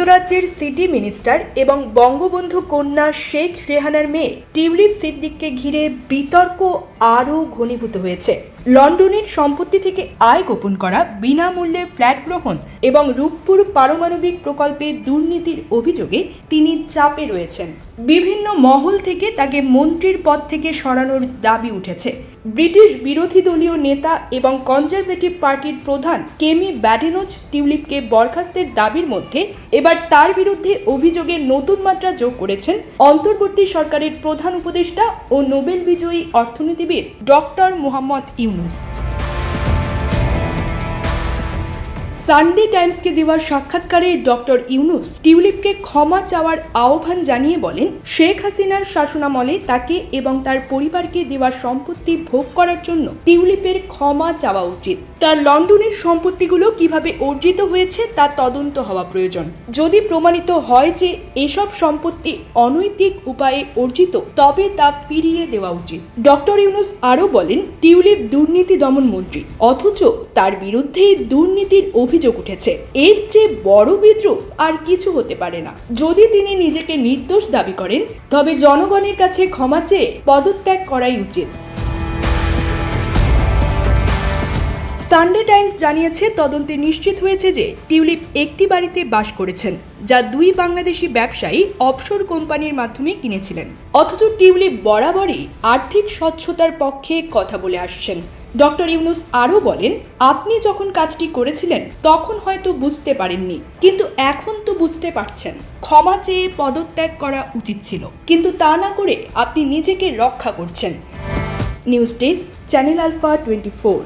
যুক্তরাজ্যের city minister এবং বঙ্গবন্ধু কন্যা শেখ রেহানার মেয়ে টিউলিপ সিদ্দিককে ঘিরে বিতর্ক আরও ঘনীভূত হয়েছে। লন্ডনের সম্পত্তি থেকে আয় গোপন করা, বিনামূল্যে ফ্ল্যাট গ্রহণ এবং রূপপুর পারমাণবিক প্রকল্পে দুর্নীতির অভিযোগে তিনি চাপে রয়েছেন। বিভিন্ন মহল থেকে তাকে মন্ত্রীর পদ থেকে সরানোর দাবি উঠেছে। ব্রিটিশ বিরোধী দলীয় নেতা এবং কনজারভেটিভ পার্টির প্রধান কেমি ব্যাডেনোজ টিউলিপকে বরখাস্তের দাবির মধ্যে এবার তার বিরুদ্ধে অভিযোগে নতুন মাত্রা যোগ করেছেন অন্তর্বর্তী সরকারের প্রধান উপদেষ্টা ও নোবেল বিজয়ী অর্থনীতিবিদ ডক্টর মোহাম্মদ ইউনুস। সানডে টাইমসকে দেওয়া সাক্ষাৎকারে ডক্টর ইউনুস টিউলিপকে ক্ষমা চাওয়ার আহ্বান জানিয়ে বলেন, শেখ হাসিনার শাসনামলে তাকে এবং তার পরিবারকে দেওয়া সম্পত্তি ভোগ করার জন্য টিউলিপের ক্ষমা চাওয়া উচিত। তার লন্ডনের সম্পত্তিগুলো কীভাবে অর্জিত হয়েছে তা তদন্ত হওয়া প্রয়োজন। যদি প্রমাণিত হয় যে এসব সম্পত্তি অনৈতিক উপায়ে অর্জিত, তবে তা ফিরিয়ে দেওয়া উচিত। ডক্টর ইউনুস আরও বলেন, টিউলিপ দুর্নীতি দমন মন্ত্রী, অথচ তার বিরুদ্ধে দুর্নীতির অভিযোগ উঠেছে। এর চেয়ে বড় বিদ্রুপ আর কিছু হতে পারে না। যদি তিনি নিজেকে নির্দোষ দাবি করেন, তবে জনগণের কাছে ক্ষমা চেয়ে পদত্যাগ করাই উচিত। সানডে টাইমস জানিয়েছে, তদন্তে নিশ্চিত হয়েছে যে টিউলিপ একটি বাড়িতে বাস করেছেন, যা দুই বাংলাদেশি ব্যবসায়ী অফশোর কোম্পানির মাধ্যমে কিনেছিলেন। অথচ টিউলিপ বরাবরই আর্থিক স্বচ্ছতার পক্ষে কথা বলে আসছেন। ডক্টর ইউনুস আরও বলেন, আপনি যখন কাজটি করেছিলেন, তখন হয়তো বুঝতে পারেননি, কিন্তু এখন তো বুঝতে পারছেন। ক্ষমা চেয়ে পদত্যাগ করা উচিত ছিল, কিন্তু তা না করে আপনি নিজেকে রক্ষা করছেন। News desk, channel alpha twenty four.